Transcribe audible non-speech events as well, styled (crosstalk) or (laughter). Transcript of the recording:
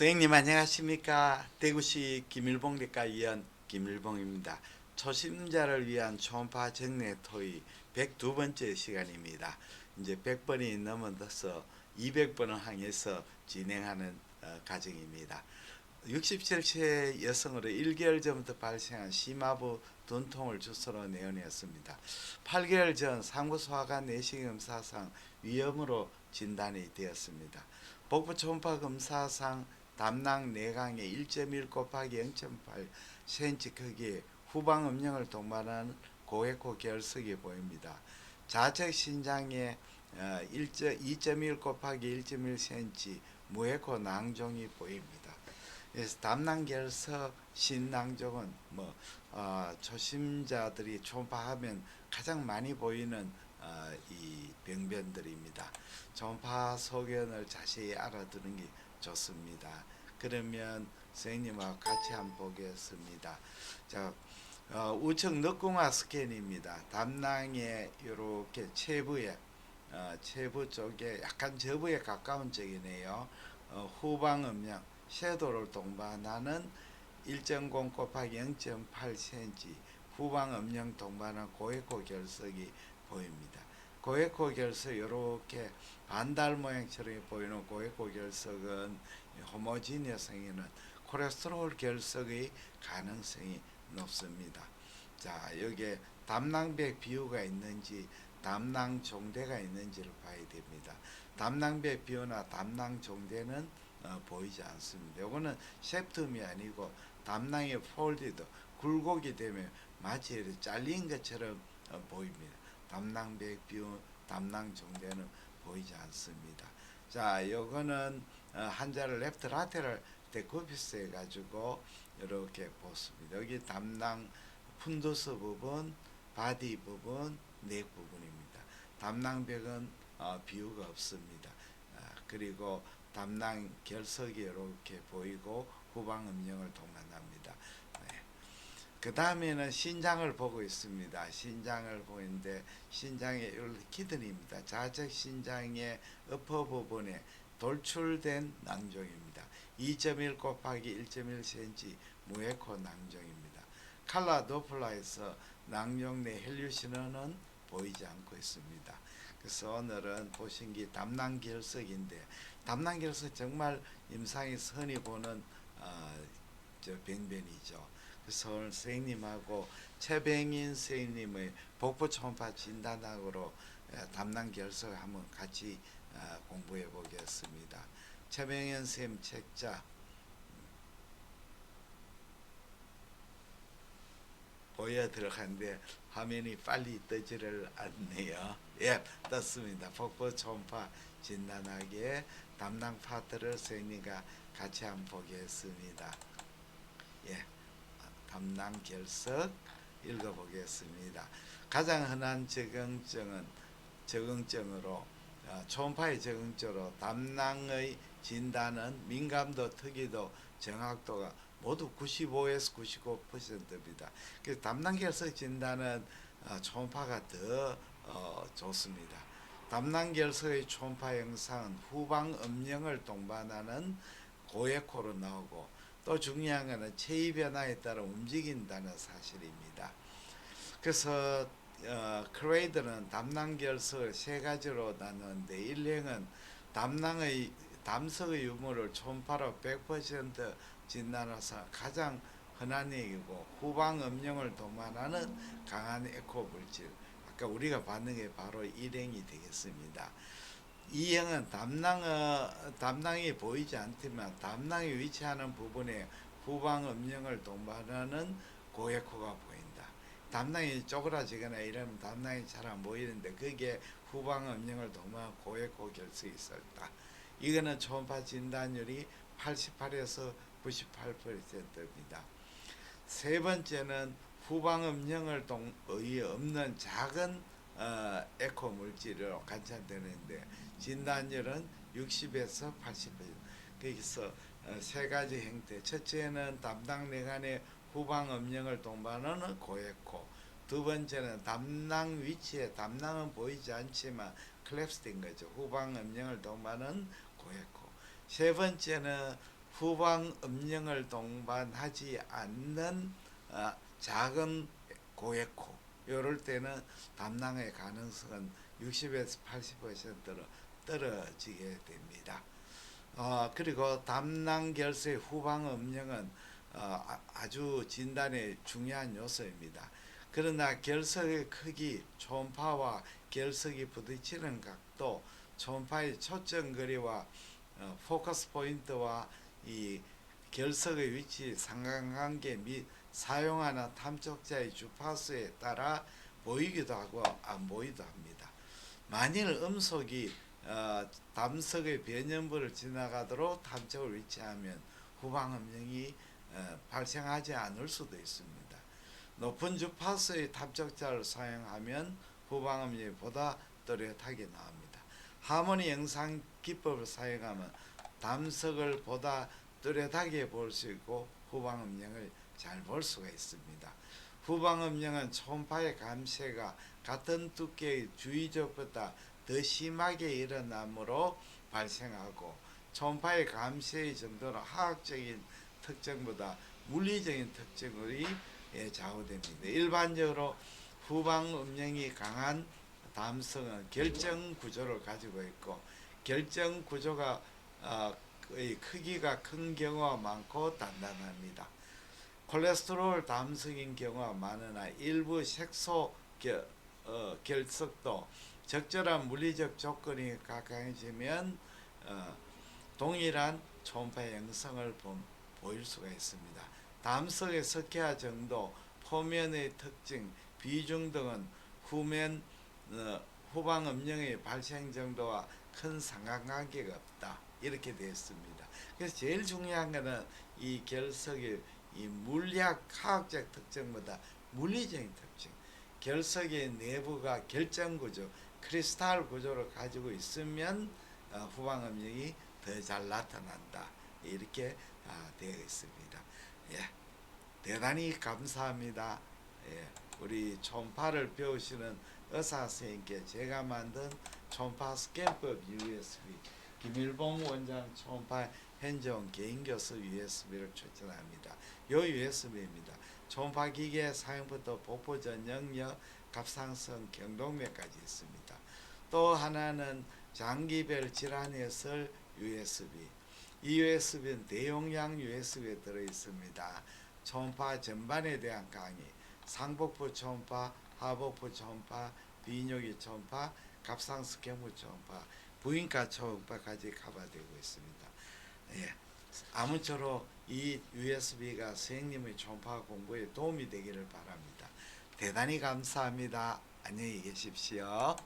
선생님 안녕하십니까 대구시 김일봉대과 위원 김일봉입니다 초심자를 위한 초음파 정례 토의 102번째 시간입니다 이제 100번이 넘어서 200번을 향해서 진행하는 어, 과정입니다 67세 여성으로 1개월 전부터 발생한 심하부 돈통을 주소로 내원했습니다. 8개월 전 상부소화관 내시경 검사상 위염으로 진단이 되었습니다. 복부 초음파 검사상 담낭 내강의 1.1 곱하기 0.8 cm 크기의 후방 음영을 동반하는 고에코 결석이 보입니다. 좌측 신장에 어, 2.1 곱하기 1.1 cm 무에코 낭종이 보입니다. 그래서 담낭결석 신낭종은 뭐 어, 초심자들이 초음파하면 가장 많이 보이는 어, 이 병변들입니다. 초음파 소견을 자세히 알아두는 게 좋습니다. 그러면 선생님하고 같이 한번 보겠습니다. 자, 어, 우측 늑궁화 스캔입니다. 담낭의 이렇게 체부에 어, 체부 쪽에 약간 저부에 가까운 쪽이네요. 어, 후방 음량 섀도를 동반하는 1.0 곱하기 0.8cm 후방 음영 동반한 고에코 결석이 보입니다. 고에코 결석 이렇게 반달 모양처럼 보이는 고에코 결석은 호모지니어성에는 콜레스테롤 결석의 가능성이 높습니다. 자 여기에 담낭백 비유가 있는지 담낭 종대가 있는지를 봐야 됩니다. 담낭백 비유나 담낭 종대는 어, 보이지 않습니다. 이거는 셉툼이 아니고 담낭의 폴디도 굴곡이 되면 마치 잘린 것처럼 어, 보입니다. 담낭 백 비유, 담낭 종대는 보이지 않습니다. 자, 요거는 어, 한자를 레프트 라테럴 데코피스 해가지고 이렇게 보습니다. 여기 담낭 푼두스 부분, 바디 부분, 넥 부분입니다. 담낭백은 어, 비유가 없습니다. 아, 그리고 담낭 결석이 이렇게 보이고 후방 음영을 동반합니다. 네. 그 다음에는 신장을 보고 있습니다. 신장을 보이는데 신장의 기든입니다. 좌측 신장의 어퍼 부분에 돌출된 낭종입니다. 2.1 곱하기 1.1cm 무에코 낭종입니다. 칼라 도플라에서 낭종 내 헬류 신호는 보이지 않고 있습니다. 그래서 오늘은 보신 게 담낭 결석인데 담낭 결석 정말 임상이 흔히 보는 어, 저 병변이죠. 오늘 선생님하고 최병인 선생님의 복부 초음파 진단학으로 에, 담낭 결석 한번 같이 어, 공부해 보겠습니다. 최병현 선생님 책자 보여 들어갔는데 화면이 빨리 뜨지를 않네요. (laughs) 예, 떴습니다. 복부 초음파 진단하기에 담당 파트를 선생님과 같이 한번 보겠습니다. 예, 담낭 결석 읽어보겠습니다. 가장 흔한 적응증은 적응증으로 어, 초음파의 적응증으로 담낭의 진단은 민감도, 특이도, 정확도가 모두 95에서 95%입니다. 그래서 담낭 결석 진단은 어, 초음파가 더 어, 좋습니다. 담낭 결석의 초음파 영상은 후방 음영을 동반하는 고에코로 나오고 또 중요한 것은 체위 변화에 따라 움직인다는 사실입니다. 그래서 어, 크레이드는 담낭 결석을 세 가지로 나누는데 일행은 담낭의 담석의 유무를 초음파로 100% 진단해서 가장 흔한 얘기고 후방 음영을 동반하는 강한 에코 물질 아까 우리가 받는 게 바로 일행이 되겠습니다. 이행은 담낭어 담낭이 보이지 않지만 담낭이 위치하는 부분에 후방 음영을 동반하는 고에코가 보인다. 담낭이 쪼그라지거나 이러면 담낭이 잘 안 보이는데 그게 후방 음영을 동반한 고에코 결석이 있었다. 이거는 초음파 진단율이 88에서 98%입니다. 세 번째는 후방 음영을 동, 의 없는 작은 어, 에코 물질로 관찰되는데 진단율은 60에서 80%. 거기서 어, 세 가지 형태. 첫째는 담낭 내관의 후방 음영을 동반하는 고에코. 두 번째는 담낭 위치에 담낭은 보이지 않지만 클랩스된 거죠. 후방 음영을 동반하는 고에코. 세 번째는 후방 음영을 동반하지 않는 어, 작은 고액호 이럴 때는 담낭의 가능성은 60에서 80%로 떨어지게 됩니다. 어, 그리고 담낭 결석 후방 음영은 어, 아- 아주 진단에 중요한 요소입니다. 그러나 결석의 크기, 초음파와 결석이 부딪히는 각도, 초음파의 초점 거리와 어, 포커스 포인트와 이 결석의 위치 상관관계 및 사용하는 탐촉자의 주파수에 따라 보이기도 하고 안 보이기도 합니다. 만일 음속이 어, 담석의 변연부를 지나가도록 탐촉을 위치하면 후방 음영이 어, 발생하지 않을 수도 있습니다. 높은 주파수의 탐촉자를 사용하면 후방 음영이 보다 또렷하게 나옵니다. 하모니 영상 기법을 사용하면 담석을 보다 뚜렷하게 볼 수 있고 후방 음영을 잘 볼 수가 있습니다. 후방 음영은 초음파의 감쇄가 같은 두께의 주위적보다 더 심하게 일어나므로 발생하고 초음파의 감쇄의 정도는 화학적인 특징보다 물리적인 특징이 예, 좌우됩니다. 일반적으로 후방 음영이 강한 담성은 결정 구조를 가지고 있고 결정 구조가 어, 의 크기가 큰 경우가 많고 단단합니다. 콜레스테롤 담석인 경우가 많으나 일부 색소 결, 어, 결석도 적절한 물리적 조건이 강해지면 어, 동일한 초음파 형성을 보, 보일 수가 있습니다. 담석의 석회화 정도, 포면의 특징, 비중 등은 후면 어, 후방 음영의 발생 정도와 큰 상관관계가 없다 이렇게 되어 있습니다. 그래서 제일 중요한 것은 이 결석의 이 물리학 화학적 특징보다 물리적인 특징, 결석의 내부가 결정 구조, 크리스탈 구조를 가지고 있으면 어, 후방 음영이 더 잘 나타난다 이렇게 아, 되어 있습니다. 예, 대단히 감사합니다. 예, 우리 초음파를 배우시는 의사 선생님께 제가 만든 초음파 스캔법 USB 김일봉 원장 초음파 현존 개인 교수 USB를 추천합니다. 요 USB입니다. 초음파 기계 사용부터 보포 전영역, 갑상선, 경동맥까지 있습니다. 또 하나는 장기별 질환에 쓸 USB. 이 USB는 대용량 USB에 들어 있습니다. 초음파 전반에 대한 강의, 상복부 초음파, 하복부 초음파, 비뇨기 초음파, 갑상선 경부 초음파, 부인과 초음파까지 커버되고 있습니다. 예. 아무쪼록 이 USB가 선생님의 초음파 공부에 도움이 되기를 바랍니다. 대단히 감사합니다. 안녕히 계십시오.